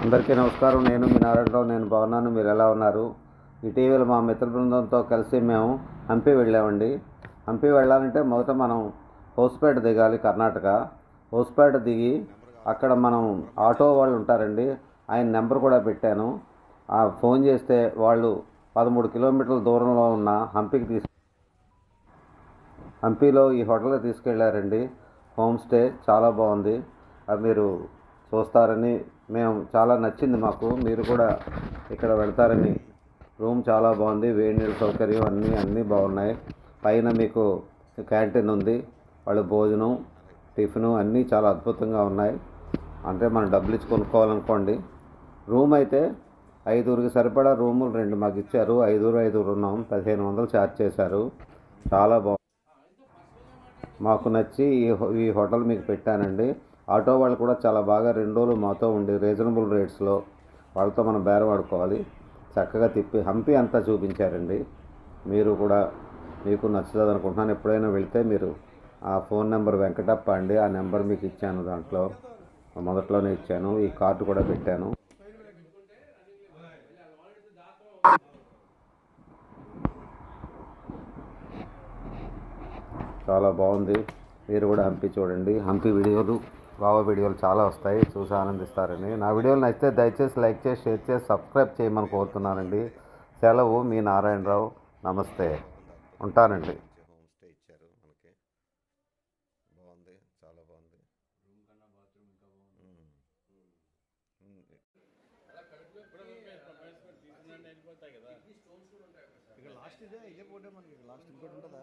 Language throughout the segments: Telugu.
అందరికీ నమస్కారం. నేను మీ నారాయణరావు నేను బాగున్నాను మీరు ఎలా ఉన్నారు? ఇటీవల మా మిత్ర బృందంతో కలిసి మేము హంపి వెళ్ళామండి. హంపి వెళ్ళాలంటే మొదట మనం హోస్పేట దిగాలి కర్ణాటక. హోస్పేట దిగి అక్కడ మనం ఆటో వాళ్ళు ఉంటారండి. ఆయన నెంబర్ కూడా పెట్టాను. ఆ ఫోన్ చేస్తే వాళ్ళు పదమూడు కిలోమీటర్ల దూరంలో ఉన్న హంపికి తీసు హంపిలో ఈ హోటల్కి తీసుకెళ్ళారండి. హోమ్ స్టే చాలా బాగుంది. అది మీరు చూస్తారని మేము చాలా నచ్చింది మాకు. మీరు కూడా ఇక్కడ వెళ్తారని రూమ్ చాలా బాగుంది. వేడి నీళ్ళ సౌకర్యం అన్నీ అన్నీ బాగున్నాయి. పైన మీకు క్యాంటీన్ ఉంది. వాళ్ళు భోజనం టిఫిన్ అన్నీ చాలా అద్భుతంగా ఉన్నాయి. అంటే మనం డబ్బులు ఇచ్చి కొనుక్కోవాలనుకోండి. రూమ్ అయితే ఐదుగురికి సరిపడా రూములు రెండు మాకు ఇచ్చారు. ఐదుగురు ఐదుగురు ఉన్నాం. పదిహేను వందలు ఛార్జ్ చేశారు. చాలా బాగుంది. మాకు నచ్చి ఈ హోటల్ మీకు పెట్టానండి. ఆటో వాళ్ళు కూడా చాలా బాగా రెండు రోజులు మాతో ఉండి రీజనబుల్ రేట్స్లో వాళ్ళతో మనం బేరం ఆడుకోవాలి. చక్కగా తిప్పి హంపి అంతా చూపించారండి. మీరు కూడా మీకు నచ్చుతుంది అనుకుంటున్నాను. ఎప్పుడైనా వెళితే మీరు ఆ ఫోన్ నెంబర్ వెంకటప్ప అండి. ఆ నెంబర్ మీకు ఇచ్చాను దాంట్లో. మొదట్లోనే ఇచ్చాను. ఈ కార్డు కూడా పెట్టాను. చాలా బాగుంది. మీరు కూడా హంపి చూడండి. హంపి వీడియోలు బాగా వీడియోలు చాలా వస్తాయి చూసి ఆనందిస్తారని. నా వీడియోలు నచ్చితే దయచేసి లైక్ చేసి షేర్ చేసి సబ్స్క్రైబ్ చేయమని కోరుతున్నానండి. సెలవు మీ నారాయణరావు. నమస్తే. ఉంటానండి. హోమ్ స్టే ఇచ్చారు బాగుంది. చాలా బాగుంది. లాస్ట్ ఇదే ఇదే పోటే మనకి లాస్ట్ ఇంకోటి ఉంటుందా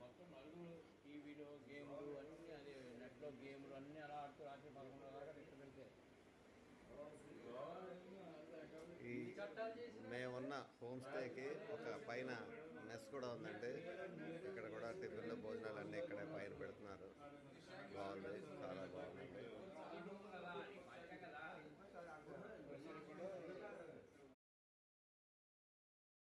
మొత్తం నలుగురు ఈ వీడియో గేమ్లు అన్నీ అది నెట్లో గేములు అన్నీ అలా ఆడుతూ రాత్రి పదకొండు వరకు ఇక్కడ ఈ మేమున్న హోమ్ స్టేకి ఒక పైన